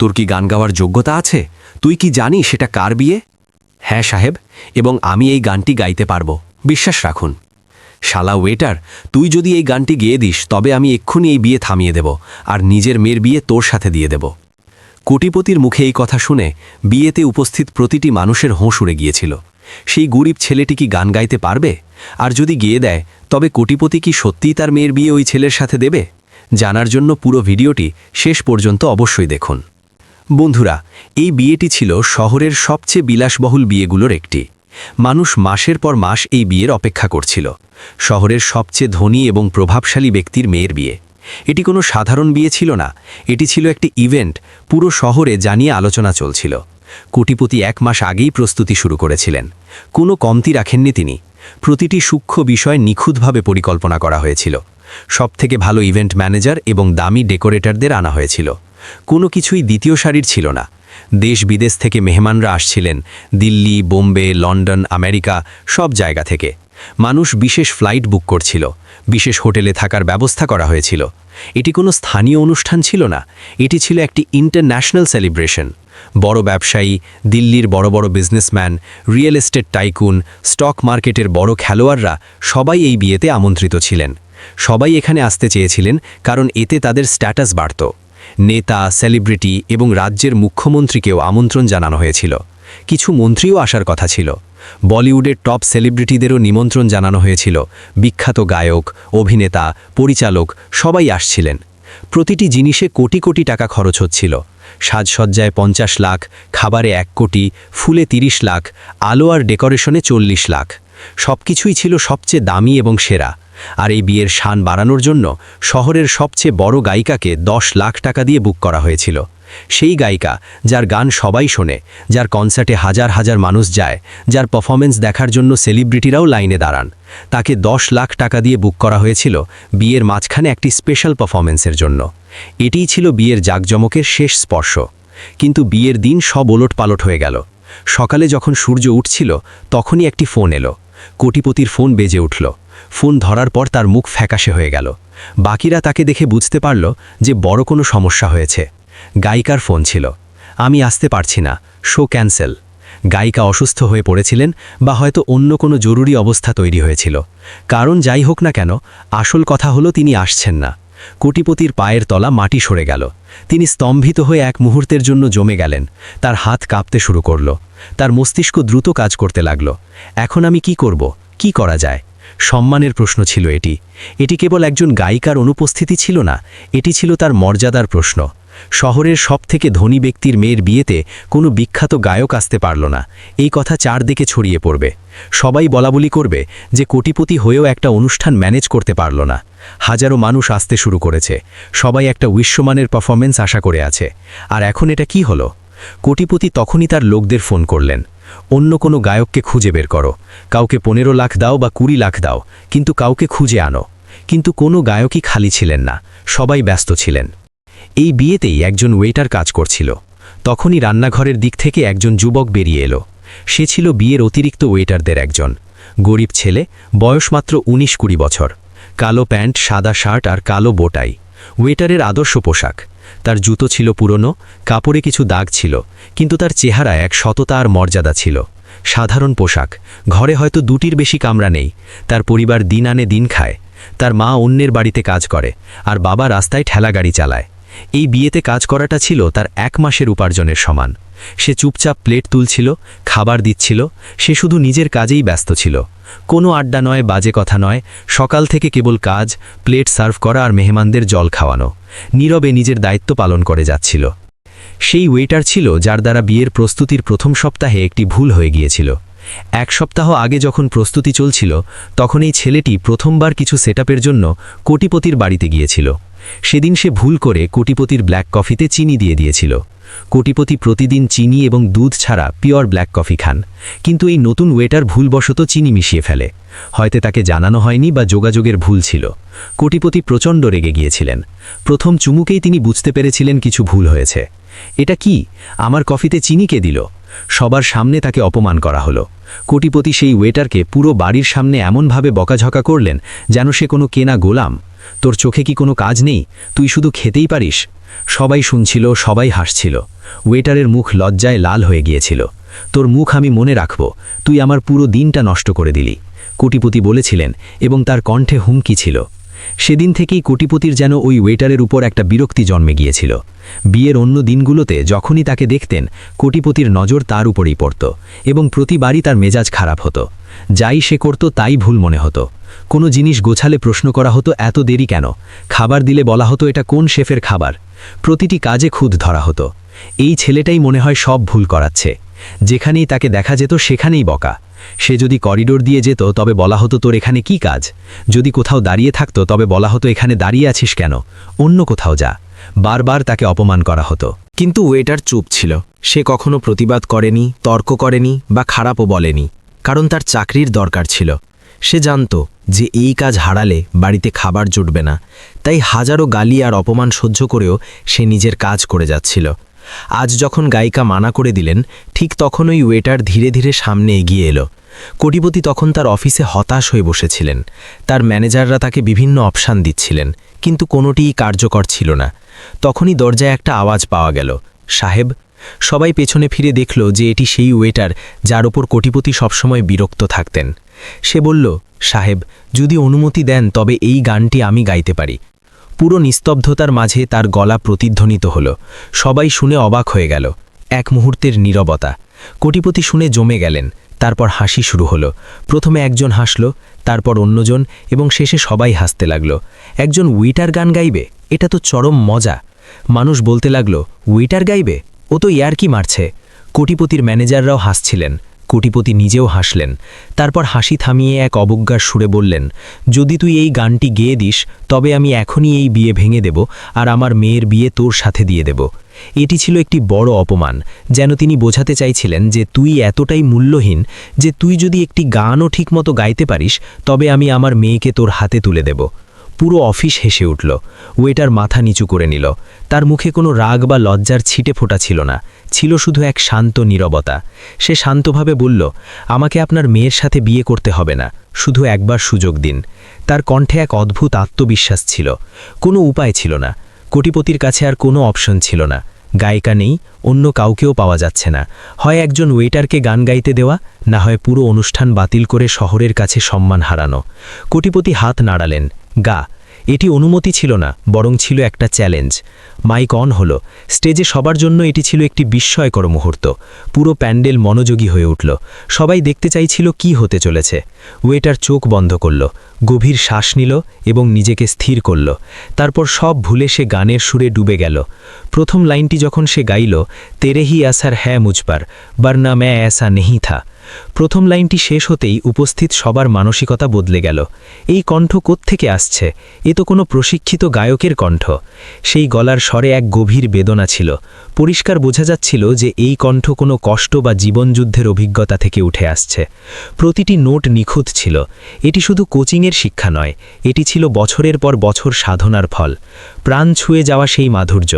তোর কি গান গাওয়ার যোগ্যতা আছে? তুই কি জানিস সেটা কার বিয়ে? হ্যাঁ সাহেব, এবং আমি এই গানটি গাইতে পারব। বিশ্বাস রাখুন। শালা ওয়েটার, তুই যদি এই গানটি গেয়ে দিস, তবে আমি এক্ষুনি এই বিয়ে থামিয়ে দেব, আর নিজের মেয়ের বিয়ে তোর সাথে দিয়ে দেব। কোটিপতির মুখে এই কথা শুনে বিয়েতে উপস্থিত প্রতিটি মানুষের হোঁশ উড়ে গিয়েছিল। সেই গরিব ছেলেটি কি গান গাইতে পারবে? আর যদি গেয়ে দেয়, তবে কোটিপতি কি সত্যিই তার মেয়ের বিয়ে ওই ছেলের সাথে দেবে? জানার জন্য পুরো ভিডিওটি শেষ পর্যন্ত অবশ্যই দেখুন। বন্ধুরা, এই বিয়েটি ছিল শহরের সবচেয়ে বিলাসবহুল বিয়েগুলোর একটি। মানুষ মাসের পর মাস এই বিয়ের অপেক্ষা করছিল। শহরের সবচেয়ে ধনী এবং প্রভাবশালী ব্যক্তির মেয়ের বিয়ে। এটি কোনো সাধারণ বিয়ে ছিল না, এটি ছিল একটি ইভেন্ট, পুরো শহরে জানিয়ে আলোচনা চলছিল। কোটিপতি এক মাস আগেই প্রস্তুতি শুরু করেছিলেন। কোনো কমতি রাখেননি তিনি। প্রতিটি সূক্ষ্ম বিষয় নিখুঁতভাবে পরিকল্পনা করা হয়েছিল। সবথেকে ভালো ইভেন্ট ম্যানেজার এবং দামি ডেকোরেটরদের আনা হয়েছিল। কোনো কিছুই দ্বিতীয় সারির ছিল না। দেশ বিদেশ থেকে মেহমানরা আসছিলেন, দিল্লি, বোম্বে, লন্ডন, আমেরিকা, সব জায়গা থেকে। মানুষ বিশেষ ফ্লাইট বুক করছিল, বিশেষ হোটেলে থাকার ব্যবস্থা করা হয়েছিল। এটি কোনো স্থানীয় অনুষ্ঠান ছিল না, এটি ছিল একটি ইন্টারন্যাশনাল সেলিব্রেশন। বড় ব্যবসায়ী, দিল্লির বড় বড় businessman, real estate tycoon, stock মার্কেটের বড় খেলোয়াড়রা সবাই এই বিয়েতে আমন্ত্রিত ছিলেন। সবাই এখানে আসতে চেয়েছিলেন কারণ এতে তাদের স্ট্যাটাস বাড়ত। নেতা, সেলিব্রিটি এবং রাজ্যের মুখ্যমন্ত্রীকেও আমন্ত্রণ জানানো হয়েছিল। কিছু মন্ত্রীও আসার কথা ছিল। বলিউডের টপ সেলিব্রিটিদেরও নিমন্ত্রণ জানানো হয়েছিল। বিখ্যাত গায়ক, অভিনেতা, পরিচালক সবাই আসছিলেন। প্রতিটি জিনিসে কোটি কোটি টাকা খরচ হচ্ছিল। সাজসজ্জায় পঞ্চাশ লাখ, খাবারে এক কোটি, ফুলে ৩০ লাখ, আলো আর ডেকোরেশনে চল্লিশ লাখ। সবকিছুই ছিল সবচেয়ে দামি এবং সেরা। আর এই বিয়ের শান বাড়ানোর জন্য শহরের সবচেয়ে বড় গায়িকাকে দশ লাখ টাকা দিয়ে বুক করা হয়েছিল। সেই গায়িকা, যার গান সবাই শোনে, যার কনসার্টে হাজার হাজার মানুষ যায়, যার পারফরমেন্স দেখার জন্য সেলিব্রিটিরাও লাইনে দাঁড়ান। তাকে দশ লাখ টাকা দিয়ে বুক করা হয়েছিল বিয়ের মাঝখানে একটি স্পেশাল পারফরমেন্সের জন্য। এটিই ছিল বিয়ের জাকজমকের শেষ স্পর্শ। কিন্তু বিয়ের দিন সব ওলট পালট হয়ে গেল। সকালে যখন সূর্য উঠছিল, তখনই একটি ফোন এলো। কোটিপতির ফোন বেজে উঠল। ফোন ধরার পর তার মুখ ফ্যাকাশে হয়ে গেল। বাকিরা তাকে দেখে বুঝতে পারল যে বড় কোনো সমস্যা হয়েছে। গায়িকার ফোন ছিল। আমি আসতে পারছি না। Show cancel. গায়িকা অসুস্থ হয়ে পড়েছিলেন বা হয়তো অন্য কোনো জরুরি অবস্থা তৈরি হয়েছিল। কারণ যাই হোক না কেন, আসল কথা হলো তিনি আসছেন না। কোটিপতির পায়ের তলা মাটি সরে গেল। তিনি স্তম্ভিত হয়ে এক মুহূর্তের জন্য জমে গেলেন। তার হাত কাঁপতে শুরু করল। তার মস্তিষ্ক দ্রুত কাজ করতে লাগল। এখন আমি কি করব? কি করা যায়? সম্মানের প্রশ্ন ছিল এটি। এটি কেবল একজন গায়িকার অনুপস্থিতি ছিল না। এটি ছিল তার মর্যাদার প্রশ্ন। শহরের সবথেকে ধনী ব্যক্তির মেয়ের বিয়েতে কোনো বিখ্যাত গায়ক আসতে পারল না। এই কথা চারদিকে ছড়িয়ে পড়বে। সবাই বলাবলি করবে যে কোটিপতি হয়েও একটা অনুষ্ঠান ম্যানেজ করতে পারল না। হাজারো মানুষ আসতে শুরু করেছে। সবাই একটা বিশ্বমানের পারফরমেন্স আশা করে আছে। আর এখন এটা কি হলো? কোটিপতি তখনই তার লোকদের ফোন করলেন। অন্য কোনো গায়ককে খুঁজে বের করো। কাউকে পনেরো লাখ দাও বা কুড়ি লাখ দাও, কিন্তু কাউকে খুঁজে আনো। কিন্তু কোনো গায়কই খালি ছিলেন না। সবাই ব্যস্ত ছিলেন। এই বিয়েতেই একজন ওয়েটার কাজ করছিল। তখনই রান্নাঘরের দিক থেকে একজন যুবক বেরিয়ে এলো। সে ছিল বিয়ের অতিরিক্ত ওয়েটারদের একজন। গরিব ছেলে, বয়স মাত্র উনিশ কুড়ি বছর। কালো প্যান্ট, সাদা শার্ট আর কালো বোটাই। ওয়েটারের আদর্শ পোশাক। তার জুতো ছিল পুরনো, কাপড়ে কিছু দাগ ছিল, কিন্তু তার চেহারা এক সততা আর মর্যাদা ছিল। সাধারণ পোশাক। ঘরে হয়তো দুটির বেশি কামরা নেই। তার পরিবার দিন আনে দিন খায়। তার মা অন্যের বাড়িতে কাজ করে, আর বাবা রাস্তায় ঠেলা গাড়ি চালায়। এই বিয়েতে কাজ করাটা ছিল তার এক মাসের উপার্জনের সমান। সে চুপচাপ প্লেট তুলছিল, খাবার দিচ্ছিল, সে শুধু নিজের কাজেই ব্যস্ত ছিল। কোনো আড্ডা নয়, বাজে কথা নয়, সকাল থেকে কেবল কাজ, প্লেট সার্ভ করা আর মেহমানদের জল খাওয়ানো। নীরবে নিজের দায়িত্ব পালন করে যাচ্ছিল। সেই ওয়েটার ছিল যার দ্বারা বিয়ের প্রস্তুতির প্রথম সপ্তাহে একটি ভুল হয়ে গিয়েছিল। এক সপ্তাহ আগে যখন প্রস্তুতি চলছিল, তখন এই ছেলেটি প্রথমবার কিছু সেটআপের জন্য কোটিপতির বাড়িতে গিয়েছিল। সেদিন সে ভুল করে কোটিপতির ব্ল্যাক কফিতে চিনি দিয়ে দিয়েছিল। কোটিপতি প্রতিদিন চিনি এবং দুধ ছাড়া পিওর ব্ল্যাক কফি খান, কিন্তু এই নতুন ওয়েটার ভুলবশত চিনি মিশিয়ে ফেলে। হয়তো তাকে জানানো হয়নি বা যোগাযোগের ভুল ছিল। কোটিপতি প্রচণ্ড রেগে গিয়েছিলেন। প্রথম চুমুকেই তিনি বুঝতে পেরেছিলেন কিছু ভুল হয়েছে। এটা কি? আমার কফিতে চিনি কে দিল? সবার সামনে তাকে অপমান করা হলো। কোটিপতি সেই ওয়েটারকে পুরো বাড়ির সামনে এমনভাবে বকাঝকা করলেন যেন সে কোনো কেনা গোলাম। তোর চোখে কি কোনো কাজ নেই? তুই শুধু খেতেই পারিস? সবাই শুনছিল, সবাই হাসছিল। ওয়েটারের মুখ লজ্জায় লাল হয়ে গিয়েছিল। তোর মুখ আমি মনে রাখব। তুই আমার পুরো দিনটা নষ্ট করে দিলি। কোটিপতি বলেছিলেন এবং তার কণ্ঠে হুমকি ছিল। সেদিন থেকেই কোটিপতির যেন ওই ওয়েটারের উপর একটা বিরক্তি জন্মে গিয়েছিল। বিয়ের অন্য দিনগুলোতে যখনই তাকে দেখতেন, কোটিপতির নজর তার উপরেই পড়ত এবং প্রতিবারই তার মেজাজ খারাপ হতো। যাই সে করত তাই ভুল মনে হতো। কোনো জিনিস গোছালে প্রশ্ন করা হতো, এত দেরি কেন? খাবার দিলে বলা হতো এটা কোন শেফের খাবার? প্রতিটি কাজে খুদ ধরা হতো। এই ছেলেটাই মনে হয় সব ভুল করাচ্ছে। যেখানেই তাকে দেখা যেত সেখানেই বকা। সে যদি করিডোর দিয়ে যেত, তবে বলা হতো, তোর এখানে কি কাজ? যদি কোথাও দাঁড়িয়ে থাকতো, তবে বলা হতো, এখানে দাঁড়িয়ে আছিস কেন? অন্য কোথাও যা। বারবার তাকে অপমান করা হতো। কিন্তু ওয়েটার চুপ ছিল। সে কখনো প্রতিবাদ করেনি, তর্ক করেনি বা খারাপও বলেনি, কারণ তার চাকরির দরকার ছিল। সে জানত যে এই কাজ হারালে বাড়িতে খাবার জুটবে না। তাই হাজারো গালি আর অপমান সহ্য করেও সে নিজের কাজ করে যাচ্ছিল। আজ যখন গায়িকা মানা করে দিলেন, ঠিক তখন ওই ওয়েটার ধীরে ধীরে সামনে এগিয়ে এলো। কোটিপতি তখন তার অফিসে হতাশ হয়ে বসেছিলেন। তার ম্যানেজাররা তাকে বিভিন্ন অপশান দিচ্ছিলেন, কিন্তু কোনোটিই কার্যকর ছিল না। তখনই দরজায় একটা আওয়াজ পাওয়া গেল। সাহেব, সবাই পেছনে ফিরে দেখল যে এটি সেই ওয়েটার যার ওপর কোটিপতি সবসময় বিরক্ত থাকতেন। সে বলল, সাহেব, যদি অনুমতি দেন, তবে এই গানটি আমি গাইতে পারি। পুরো নিস্তব্ধতার মাঝে তার গলা প্রতিধ্বনিত হল। সবাই শুনে অবাক হয়ে গেল। এক মুহূর্তের নীরবতা। কোটিপতি শুনে জমে গেলেন। তারপর হাসি শুরু হলো। প্রথমে একজন হাসল, তারপর অন্যজন এবং শেষে সবাই হাসতে লাগল। একজন উইটার গান গাইবে? এটা তো চরম মজা। মানুষ বলতে লাগল, উইটার গাইবে? ও তো ইয়ারকি মারছে? কোটিপতির ম্যানেজাররাও হাসছিলেন। কোটিপতি নিজেও হাসলেন। তারপর হাসি থামিয়ে এক অবজ্ঞার সুরে বললেন, যদি তুই এই গানটি গেয়ে দিস, তবে আমি এখনই এই বিয়ে ভেঙে দেব আর আমার মেয়ের বিয়ে তোর সাথে দিয়ে দেব। এটি ছিল একটি বড় অপমান, যেন তিনি বোঝাতে চাইছিলেন যে তুই এতটাই মূল্যহীন যে তুই যদি একটি গানও ঠিকমতো গাইতে পারিস, তবে আমি আমার মেয়েকে তোর হাতে তুলে দেব। পুরো অফিস হেসে উঠল। ওয়েটার মাথা নিচু করে নিল। তার মুখে কোনো রাগ বা লজ্জার ছিটে ফোটা ছিল না। ছিল শুধু এক শান্ত নীরবতা। সে শান্তভাবে বলল, আমাকে আপনার মেয়ের সাথে বিয়ে করতে হবে না। শুধু একবার সুযোগ দিন। তার কণ্ঠে এক অদ্ভুত আত্মবিশ্বাস ছিল। কোনো উপায় ছিল না। কোটিপতির কাছে আর কোনো অপশন ছিল না। গায়িকা নেই, অন্য কাউকেও পাওয়া যাচ্ছে না। হয় একজন ওয়েটারকে গান গাইতে দেওয়া, না হয় পুরো অনুষ্ঠান বাতিল করে শহরের কাছে সম্মান হারানো। কোটিপতি হাত নাড়ালেন। গা। এটি অনুমতি ছিল না, বরং ছিল একটা চ্যালেঞ্জ। মাইক অন হলো। স্টেজে সবার জন্য এটি ছিল একটি বিস্ময়কর মুহূর্ত। পুরো প্যান্ডেল মনোযোগী হয়ে উঠল। সবাই দেখতে চাইছিল কি হতে চলেছে। ওয়েটার চোখ বন্ধ করল। গভীর শ্বাস নিল এবং নিজেকে স্থির করল। তারপর সব ভুলে সে গানের সুরে ডুবে গেল। প্রথম লাইনটি যখন সে গাইল, তেরেহি আসার হ্যাঁ মুজপার বারনা ম্যা অ্যাসা নেহি থা। প্রথম লাইনটি শেষ হতেই উপস্থিত সবার মানসিকতা বদলে গেল। এই কণ্ঠ থেকে আসছে? এ তো কোনো প্রশিক্ষিত গায়কের কণ্ঠ। সেই গলার স্বরে এক গভীর বেদনা ছিল। পরিষ্কার বোঝা যাচ্ছিল যে এই কণ্ঠ কোনো কষ্ট বা জীবনযুদ্ধের অভিজ্ঞতা থেকে উঠে আসছে। প্রতিটি নোট নিখুঁত ছিল। এটি শুধু কোচিংয়ের শিক্ষা নয়, এটি ছিল বছরের পর বছর সাধনার ফল। প্রাণ ছুঁয়ে যাওয়া সেই মাধুর্য।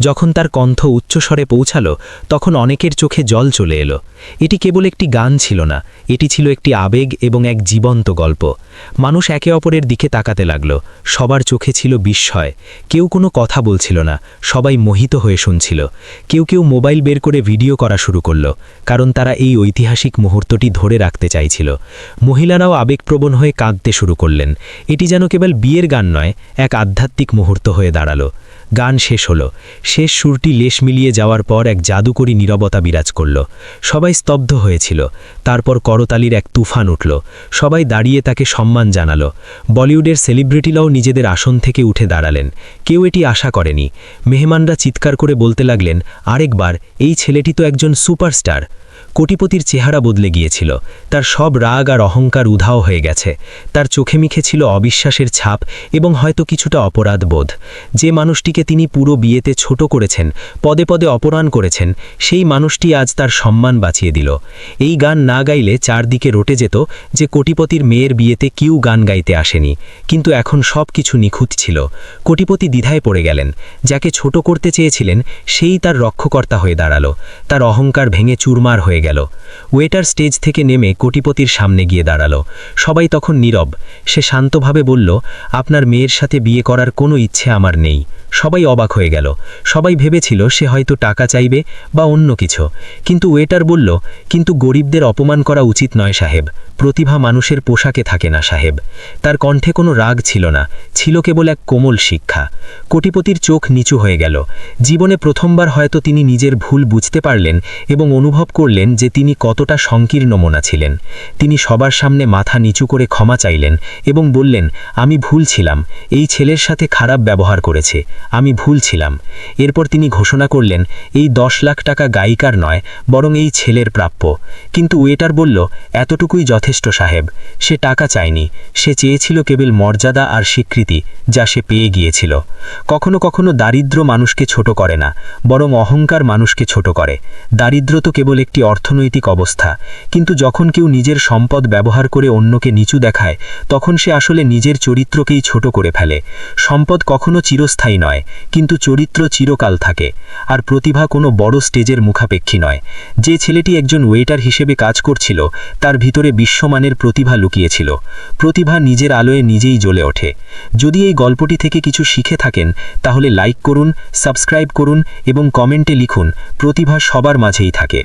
যখন তার কণ্ঠ উচ্চস্বরে পৌঁছালো, তখন অনেকের চোখে জল চলে এলো। এটি কেবল একটি গান ছিল না। এটি ছিল একটি আবেগ এবং এক জীবন্ত গল্প। মানুষ একে অপরের দিকে তাকাতে লাগল। সবার চোখে ছিল বিস্ময়। কেউ কোনো কথা বলছিল না। সবাই মোহিত হয়ে শুনছিল। কেউ কেউ মোবাইল বের করে ভিডিও করা শুরু করল, কারণ তারা এই ঐতিহাসিক মুহূর্তটি ধরে রাখতে চাইছিল। মহিলারাও আবেগপ্রবণ হয়ে কাঁদতে শুরু করলেন। এটি যেন কেবল বিয়ের গান নয়, এক আধ্যাত্মিক মুহূর্ত হয়ে দাঁড়াল। গান শেষ হলো। শেষ সুরটি লেশ মিলিয়ে যাওয়ার পর এক জাদুকরী নীরবতা বিরাজ করল। সবাই স্তব্ধ হয়েছিল। তারপর করতালির এক তুফান উঠল। সবাই দাঁড়িয়ে তাকে সম্মান জানালো। বলিউডের সেলিব্রিটিরাও নিজেদের আসন থেকে উঠে দাঁড়ালেন। কেউ এটি আশা করেনি। মেহমানরা চিৎকার করে বলতে লাগলেন, আরেকবার, এই ছেলেটি তো একজন সুপারস্টার। কোটিপতির চেহারা বদলে গিয়েছিল। তার সব রাগ আর অহংকার উধাও হয়ে গেছে। তার চোখে মুখে ছিল অবিশ্বাসের ছাপ এবং হয়তো কিছুটা অপরাধ বোধ। যে মানুষটিকে তিনি পুরো বিয়েতে ছোট করেছেন, পদে পদে অপরাণ করেছেন, সেই মানুষটি আজ তার সম্মান বাঁচিয়ে দিল। এই গান না গাইলে চারদিকে রটে যেত যে কোটিপতির মেয়ের বিয়েতে কেউ গান গাইতে আসেনি। কিন্তু এখন সব কিছু নিখুঁত ছিল। কোটিপতি দ্বিধায় পড়ে গেলেন। যাকে ছোট করতে চেয়েছিলেন, সেই তার রক্ষকর্তা হয়ে দাঁড়াল। তার অহংকার ভেঙে চুরমার হয়ে গেল। গেল। ওয়েটার স্টেজ থেকে নেমে কোটিপতির সামনে গিয়ে দাঁড়াল। সবাই তখন নীরব। সে শান্তভাবে বলল, আপনার মেয়ের সাথে বিয়ে করার কোনো ইচ্ছে আমার নেই। সবাই অবাক হয়ে গেল। সবাই ভেবেছিল সে হয়তো টাকা চাইবে বা অন্য কিছু। কিন্তু ওয়েটার বলল, কিন্তু গরিবদের অপমান করা উচিত নয় সাহেব। প্রতিভা মানুষের পোশাকে থাকে না, সাহেব। তার কণ্ঠে কোনো রাগ ছিল না, ছিল কেবল এক কোমল শিক্ষা। কোটিপতির চোখ নিচু হয়ে গেল। জীবনে প্রথমবার হয়তো তিনি নিজের ভুল বুঝতে পারলেন এবং অনুভব করলেন যে তিনি কতটা সংকীর্ণ মনা ছিলেন। তিনি সবার সামনে মাথা নিচু করে ক্ষমা চাইলেন এবং বললেন, আমি ভুল ছিলাম। এই ছেলের সাথে খারাপ ব্যবহার করেছে। আমি ভুল ছিলাম। এরপর তিনি ঘোষণা করলেন, এই দশ লাখ টাকা গায়িকার নয়, বরং এই ছেলের প্রাপ্য। কিন্তু ওয়েটার বলল, এতটুকুই যথেষ্ট সাহেব। সে টাকা চায়নি। সে চেয়েছিল কেবল মর্যাদা আর স্বীকৃতি, যা সে পেয়ে গিয়েছিল। কখনো কখনো দারিদ্র মানুষকে ছোট করে না, বরং অহংকার মানুষকে ছোট করে। দারিদ্র তো কেবল একটি অর্থনৈতিক অবস্থা। কিন্তু যখন কেউ নিজের সম্পদ ব্যবহার করে অন্যকে নিচু দেখায়, তখন সে আসলে নিজের চরিত্রকেই ছোট করে ফেলে। সম্পদ কখনো চিরস্থায়ী নয়, কিন্তু চরিত্র চিরকাল থাকে। আর প্রতিভা কোনো বড় স্টেজের মুখাপেক্ষী নয়। যে ছেলেটি একজন ওয়েটার হিসেবে কাজ করছিল, তার ভিতরে বিশ্বমানের প্রতিভা লুকিয়েছিল। প্রতিভা নিজের আলোয় নিজেই জ্বলে ওঠে। যদি এই গল্পটি থেকে কিছু শিখে থাকেন, তাহলে লাইক করুন, সাবস্ক্রাইব করুন এবং কমেন্টে লিখুন, প্রতিভা সবার মাঝেই থাকে।